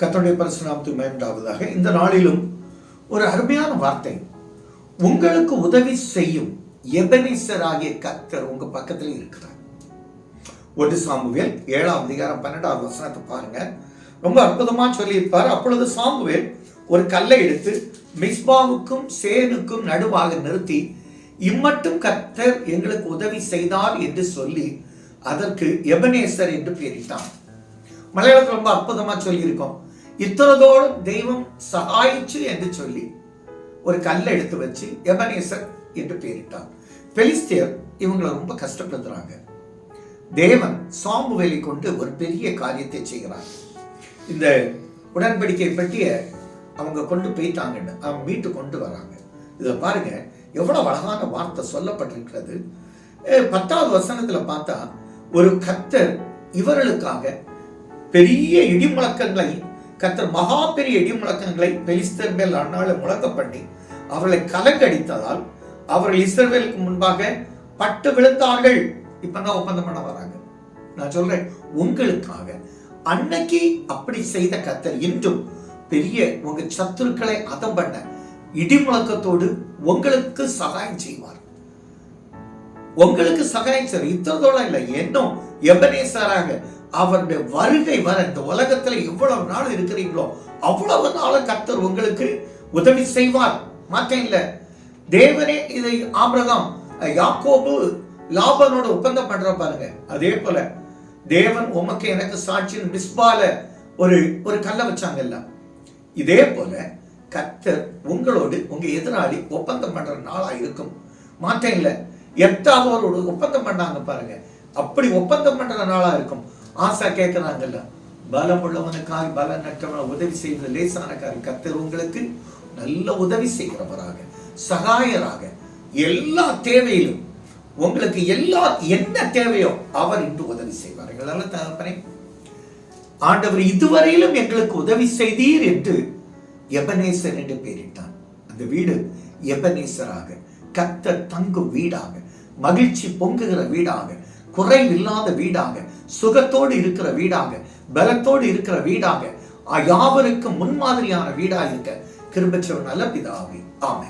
கத்தருடைய பரிசுநாமத்துக்கு மேண்டாவதாக இந்த நாளிலும் ஒரு அருமையான வார்த்தை. உங்களுக்கு உதவி செய்யும் எபனேசர் ஆகிய கத்தர் உங்க பக்கத்தில் இருக்கிறார். ஒன்று சாம்புவேல் ஏழாம் அதிகாரம் பன்னெண்டாவது வசனத்தை பாருங்க. ரொம்ப அற்புதமா சொல்லியிருப்பார். அப்பொழுது சாம்புவேல் ஒரு கல்லை எடுத்து மிஸ்பாவுக்கும் சேனுக்கும் நடுவாக நிறுத்தி இம்மட்டும் கத்தர் எங்களுக்கு உதவி செய்தார் என்று சொல்லி அதற்கு எபனேசர் என்று பெயரிட்டான். மலையாளத்தில் ரொம்ப அற்புதமா சொல்லியிருக்கோம். இத்தனதோடும் தெய்வம் சகாயிச்சு என்று சொல்லி ஒரு கல்லை எடுத்து வச்சு எபனேசர் என்று பெயரிட்டார். பெலிஸ்தியர் இவங்களை ரொம்ப கஷ்டப்படுத்துறாங்க. தேவன் சாமுவேலை கொண்டு ஒரு பெரிய காரியத்தை செய்கிறார். இந்த உடன்படிக்கை பற்றிய அவங்க கொண்டு போயிட்டாங்கன்னு அவங்க மீட்டு கொண்டு வராங்க. இதை பாருங்க எவ்வளவு அழகான வார்த்தை சொல்லப்பட்டிருக்கிறது. பத்தாவது வசனத்துல பார்த்தா ஒரு கத்தர் இவர்களுக்காக பெரிய இடிமுழக்கங்களை கத்தர் மகா பெரிய இடிமுழக்கங்களை பெலிஸ்தர் மேல் அந்நாள முழங்க பண்ணி அவர்களை கலங்கடித்ததால் அவர்கள் இஸ்ரவேலுக்கு முன்பாக பட்டு விழுந்தார்கள். இப்பதான் ஒப்பந்தம் பண்ண வராங்க. நான் சொல்றேன் உங்களுக்காக அன்னைக்கு அப்படி செய்த கத்தர் இன்றும் பெரிய உங்க சத்துருக்களை அதம் பண்ண இடி முழக்கத்தோடு உங்களுக்கு சகாயம் செய்வார். உங்களுக்கு சகாயம் செய்வார். இத்தனதோட இல்லை என்னும் எபனேசராக அவருடைய வருகை வர இந்த உலகத்துல எவ்வளவு நாள் இருக்கிறீங்களோ அவ்வளவு நாள் கத்தர் உங்களுக்கு உதவி செய்வார். மாற்றம் இல்ல தேவனே இதை ஆபிரகாம் யாக்கோபு லாபனோட ஒப்பந்தம் பண்ற பாருங்க. அதே போல தேவன் உமக்கு எனக்கு சாட்சியின் மிஸ்பால ஒரு ஒரு கல்லை வச்சாங்கல்ல. இதே போல கத்தர் உங்களோடு உங்க எதிராளி ஒப்பந்தம் பண்ற நாளா இருக்கும். மாற்றம் எத்தாவது ஒரு ஒப்பந்தம் பண்ணாங்க பாருங்க. அப்படி ஒப்பந்தம் பண்ற நாளா இருக்கும். ஆசா கேட்கிறாங்கல்ல. பலம் உள்ளவனுக்காய் பலம் நற்றவன உதவி செய்வது லேசான காரியம் கத்தர் உங்களுக்கு நல்ல உதவி செய்கிறவராக சகாயராக. எல்லா தேவையிலும் உங்களுக்கு எல்லா என்ன தேவையோ அவர் இன்று உதவி செய்வார். எங்களால தகப்பனே ஆண்டவர் இதுவரையிலும் எங்களுக்கு உதவி செய்தீர் என்று எபனேசர் என்று பெயரிட்டான். அந்த வீடு எபனேசராக கத்த தங்கும் வீடாக மகிழ்ச்சி பொங்குகிற வீடாக குறைவில்லாத வீடாக சுகத்தோடு இருக்கிற வீடாக பலத்தோடு இருக்கிற வீடாக யாவருக்கும் முன்மாதிரியான வீடாக இருக்க. கிருபச்சவர் நல்ல பிதாவே. ஆமை